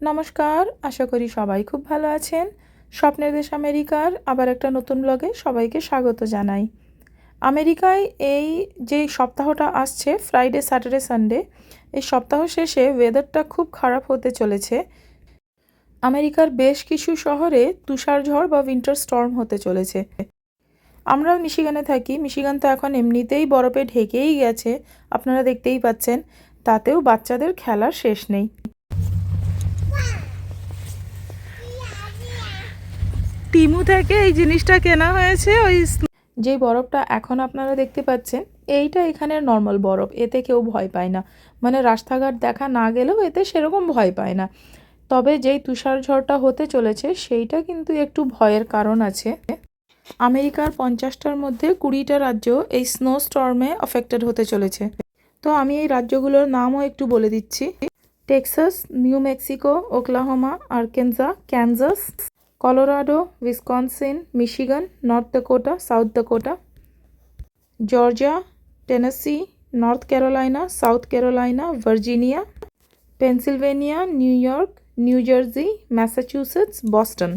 নমস্কার, আশা করি সবাই খুব ভালো আছেন। স্বপ্নের দেশ আমেরিকার আবার একটা নতুন ব্লগে সবাইকে স্বাগত জানাই। আমেরিকায় এই যে সপ্তাহটা আসছে ফ্রাইডে স্যাটারডে সানডে এই সপ্তাহ শেষে ওয়েদারটা খুব খারাপ হতে চলেছে। আমেরিকার বেশ কিছু শহরে তুষারঝড় বা উইন্টার স্টর্ম হতে চলেছে। আমরাও মিশিগানে থাকি। মিশিগান তো এখন এমনিতেই বরফে ঢেকেই গেছে। আপনারা দেখতেই পাচ্ছেন, তাতেও বাচ্চাদের খেলার শেষ নেই। টিমু থেকে এই জিনিসটা কেনা হয়েছে, ওই যেই বরফটা এখন আপনারা দেখতে পাচ্ছেন, এইটা এখানে নর্মাল বরফ, এতে কেউ ভয় পায় না। মানে রাস্তাঘাট দেখা না গেলেও এতে সেরকম ভয় পায় না। তবে যেই তুষার ঝড়টা হতে চলেছে, সেইটা কিন্তু একটু ভয়ের কারণ আছে। আমেরিকার পঞ্চাশটার মধ্যে কুড়িটা রাজ্য এই স্নো স্টর্মে অ্যাফেক্টেড হতে চলেছে। তো আমি এই রাজ্যগুলোর নামও একটু বলে দিচ্ছি। Texas, New Mexico, Oklahoma, Arkansas Kansas Colorado Wisconsin Michigan North Dakota South Dakota Georgia Tennessee North Carolina South Carolina Virginia Pennsylvania New York New Jersey Massachusetts Boston.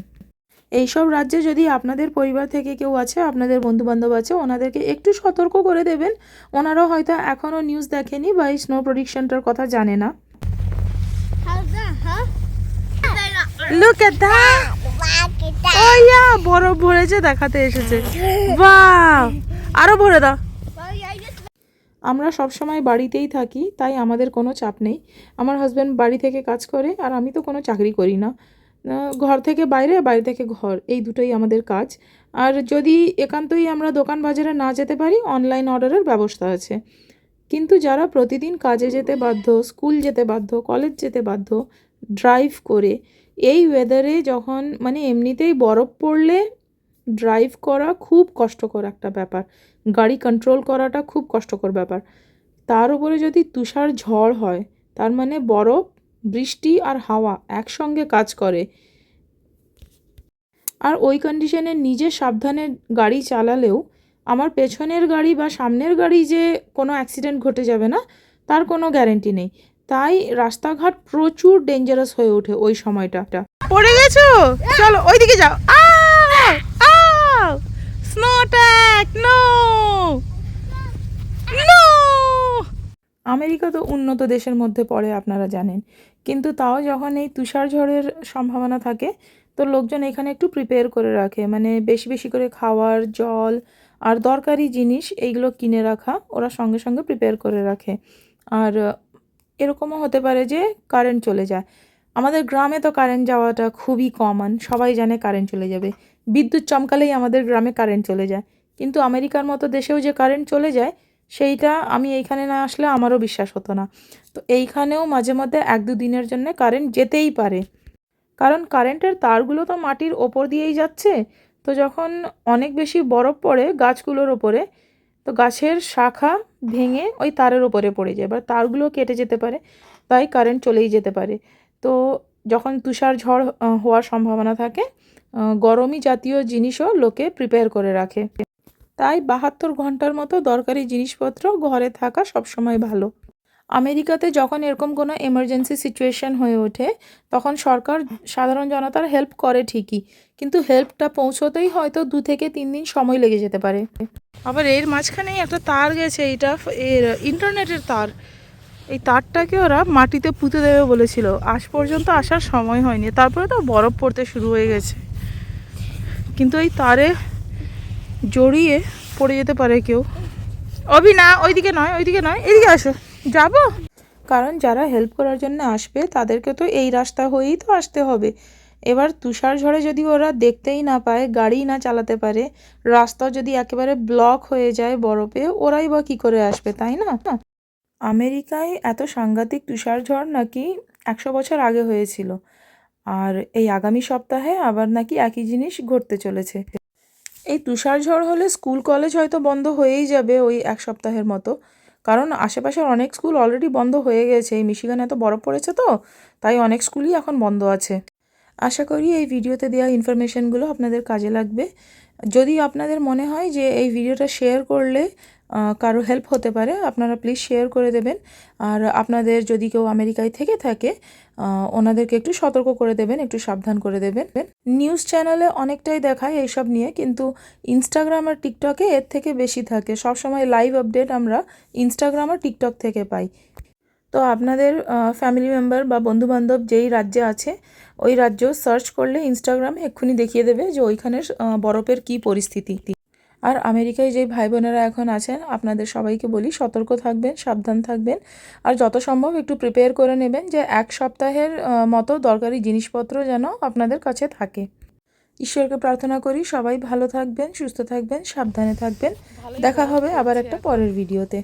এইসব রাজ্যে যদি আপনাদের পরিবার থেকে কেউ আছে আপনাদের বন্ধুবান্ধব আছে ওনাদেরকে একটু সতর্ক করে দেবেন। ওনারা হয়তো এখনও নিউজ দেখেনি বা এই স্নো প্রেডিকশনটার কথা জানে না। How's that, huh? Look at that ও বরফ ভরেছে দেখাতে এসেছে। বাহ! আরও ভরে দাও। আমরা সব সময় বাড়িতেই থাকি, তাই আমাদের কোনো চাপ নেই। আমার হাজব্যান্ড বাড়ি থেকে কাজ করে, আর আমি তো কোনো চাকরি করি না। ঘর থেকে বাইরে বাইরে থেকে ঘর, এই দুটোই আমাদের কাজ। আর যদি একান্তই আমরা দোকান বাজারে না যেতে পারি অনলাইন অর্ডারের ব্যবস্থা আছে। কিন্তু যারা প্রতিদিন কাজে যেতে বাধ্য স্কুল যেতে বাধ্য কলেজ যেতে বাধ্য ড্রাইভ করে। এই ওয়েদারে যখন মানে এমনিতেই বরফ পড়লে ড্রাইভ করা খুব কষ্টকর একটা ব্যাপার। গাড়ি কন্ট্রোল করাটা খুব কষ্টকর ব্যাপার। তার উপরে যদি তুষার ঝড় হয়, তার মানে বরফ, বৃষ্টি আর হাওয়া একসঙ্গে কাজ করে। আর ওই কন্ডিশনে নিজে সাবধানে গাড়ি চালালেও আমার পেছনের গাড়ি বা সামনের গাড়ি যে কোনো অ্যাক্সিডেন্ট ঘটে যাবে না, তার কোনো গ্যারেন্টি নেই। তাই রাস্তাঘাট প্রচুর ডেঞ্জারাস হয়ে ওঠে ওই সময়টা। পড়ে গেছো? চলো ওইদিকে যাও। Snow attack no no America তো উন্নত দেশের মধ্যে পড়ে আপনারা জানেন। কিন্তু তাও যখন এই তুষার ঝড়ের সম্ভাবনা থাকে তো লোকজন এখানে একটু প্রিপেয়ার করে রাখে। মানে বেশি বেশি করে খাওয়ার জল আর দরকারি জিনিস এইগুলো কিনে রাখা ওরা সঙ্গে সঙ্গে প্রিপেয়ার করে রাখে। আর এরকমও হতে পারে যে কারেন্ট চলে যায়। আমাদের গ্রামে তো কারেন্ট যাওয়াটা খুবই কমন সবাই জানে কারেন্ট চলে যাবে। বিদ্যুৎ চমকালেই আমাদের গ্রামে কারেন্ট চলে যায়। কিন্তু আমেরিকার মতো দেশেও যে কারেন্ট চলে যায়, সেইটা আমি এইখানে না আসলে আমারও বিশ্বাস হতো না। তো এইখানেও মাঝে মধ্যে এক দু দিনের জন্য কারেন্ট যেতেই পারে। কারণ কারেন্টের তারগুলো তো মাটির ওপর দিয়েই যাচ্ছে। তো যখন অনেক বেশি বরফ পড়ে গাছগুলোর ওপরে তো গাছের শাখা ভেঙে ওই তারের ওপরে পড়ে যায়। এবার তারগুলো কেটে যেতে পারে, তাই কারেন্ট চলেই যেতে পারে। তো যখন তুষার ঝড় হওয়ার সম্ভাবনা থাকে গরমই জাতীয় জিনিসও লোকে প্রিপেয়ার করে রাখে। তাই বাহাত্তর ঘণ্টার মতো দরকারি জিনিসপত্র ঘরে থাকা সবসময় ভালো। আমেরিকাতে যখন এরকম কোনো এমার্জেন্সি সিচুয়েশন হয়ে ওঠে, তখন সরকার সাধারণ জনতার হেল্প করে ঠিকই। কিন্তু হেল্পটা পৌঁছতেই হয়তো দু থেকে তিন দিন সময় লেগে যেতে পারে। আবার এর মাঝখানেই একটা তার গেছে এটা এর ইন্টারনেটের তার। এই তারটাকে ওরা মাটিতে পুঁতে দেবে বলেছিল। আজ পর্যন্ত আসার সময় হয়নি। তারপরে তো বরফ পড়তে শুরু হয়ে গেছে। কিন্তু এই তারে জড়িয়ে পড়ে যেতে পারে কেউ। অভি না ওইদিকে নয় ওইদিকে নয়, এদিকে আসো। যাব? কারণ যারা হেল্প করার জন্য আসবে, তাদেরকে তো এই রাস্তা হয়েই তো আসতে হবে। এবার তুষার ঝড়ে যদি ওরা দেখতেই না পায়, গাড়ি না চালাতে পারে রাস্তা যদি একেবারে ব্লক হয়ে যায় বরফে, ওরাই বা কী করে আসবে, তাই না? আমেরিকায় এত সাংঘাতিক তুষার ঝড় নাকি একশো বছর আগে হয়েছিল। আর এই আগামী সপ্তাহে আবার নাকি একই জিনিস ঘটতে চলেছে। এই তুষার ঝড় হলে স্কুল, কলেজ হয়তো বন্ধ হয়েই যাবে ওই এক সপ্তাহের মতো। কারণ আশেপাশের অনেক স্কুল অলরেডি বন্ধ হয়ে গেছে। এই মিশিগানে এত বরফ পড়েছে তো, তাই অনেক স্কুলই এখন বন্ধ আছে। আশা করি এই ভিডিওতে দেওয়া ইনফরমেশানগুলো আপনাদের কাজে লাগবে। যদি আপনাদের মনে হয় যে এই ভিডিওটা শেয়ার করলে কারও হেল্প হতে পারে, আপনারা প্লিজ শেয়ার করে দেবেন। আর আপনাদের যদি কেউ আমেরিকায় থেকে থাকে ওনাদেরকে একটু সতর্ক করে দেবেন, একটু সাবধান করে দেবেন। নিউজ চ্যানেলে অনেকটাই দেখায় এইসব নিয়ে, কিন্তু ইনস্টাগ্রাম আর টিকটকে এর থেকে বেশি থাকে। সবসময় লাইভ আপডেট আমরা ইনস্টাগ্রাম আর টিকটক থেকে পাই। তো আপনাদের ফ্যামিলি মেম্বার বা বন্ধুবান্ধব যেই রাজ্যে আছে, ওই রাজ্য সার্চ করলে ইনস্টাগ্রামে এক্ষুনি দেখিয়ে দেবে যে ওইখানের বরফের কী পরিস্থিতি। আর আমেরিকায় যে ভাই বোনেরা এখন আছেন আপনাদের সবাইকে বলি সতর্ক থাকবেন সাবধান থাকবেন। আর যত সম্ভব একটু প্রিপেয়ার করে নেবেন যে এক সপ্তাহের মতো দরকারি জিনিসপত্র যেন আপনাদের কাছে থাকে। ঈশ্বরকে প্রার্থনা করি সবাই ভালো থাকবেন সুস্থ থাকবেন সাবধানে থাকবেন। দেখা হবে আবার একটা পরের ভিডিওতে